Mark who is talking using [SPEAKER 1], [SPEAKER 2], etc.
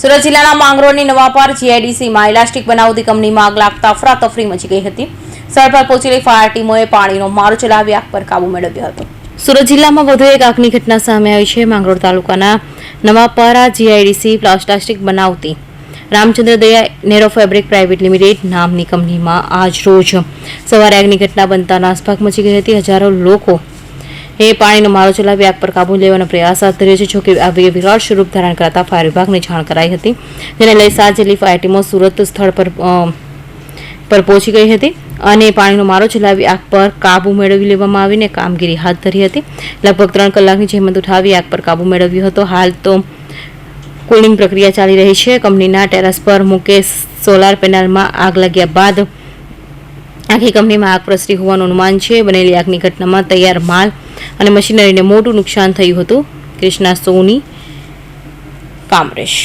[SPEAKER 1] સુરત જિલ્લાના માંગરોળની નવાપાર જીઆઈડીસીમાં ઇલાસ્ટિક બનાવતી કંપનીમાં આગ લાગતા અફરાતફરી મચી ગઈ હતી. સ્થળ પર પહોંચેલી ફાયર ટીમોએ પાણીનો મારો ચલાવી આગ પર કાબુ મેળવ્યો હતો. સુરત જિલ્લામાં વધુ એક આગની ઘટના સામે આવી છે. માંગરોળ તાલુકાના નવાપારા જીઆઈડીસી પ્લાસ્ટિક બનાવતી રામચંદ્ર દયા નેરો ફેબ્રિક પ્રાઇવેટ લિમિટેડ નામની કંપનીમાં આજ રોજ સવારે આગની ઘટના બનતા નાસભાગ મચી ગઈ હતી. હજારો લોકો એ પાણીનો મારો ચલાવી આગ પર કાબુ લેવાનો પ્રયાસ હાથ ધર્યો છે જોકે આગે વિરાટ સ્વરૂપ ધારણ કરતા ફાયર વિભાગને જાણ કરાઈ હતી. જેને લઈ સાત જેટલી ફાયર ટીમો સુરત સ્થળ પર પર પહોંચી ગઈ હતી અને પાણીનો મારો ચલાવી આગ પર કાબુ મેળવી લેવામાં આવીને કામગીરી હાથ ધરી હતી. લગભગ ત્રણ કલાકની જહેમત ઉઠાવી આગ પર કાબુ મેળવ્યો હતો. હાલ તો કુલિંગ પ્રક્રિયા ચાલી રહી છે. કંપનીના ટેરેસ પર મુકેશ સોલાર પેનલમાં આગ લાગ્યા બાદ આખી કંપનીમાં આગ પ્રસરી હોવાનું અનુમાન છે. બનેલી આગની ઘટનામાં તૈયાર માલ અને મશીનરીને મોટું નુકસાન થયું હતું. કૃષ્ણા સોની કામરેશ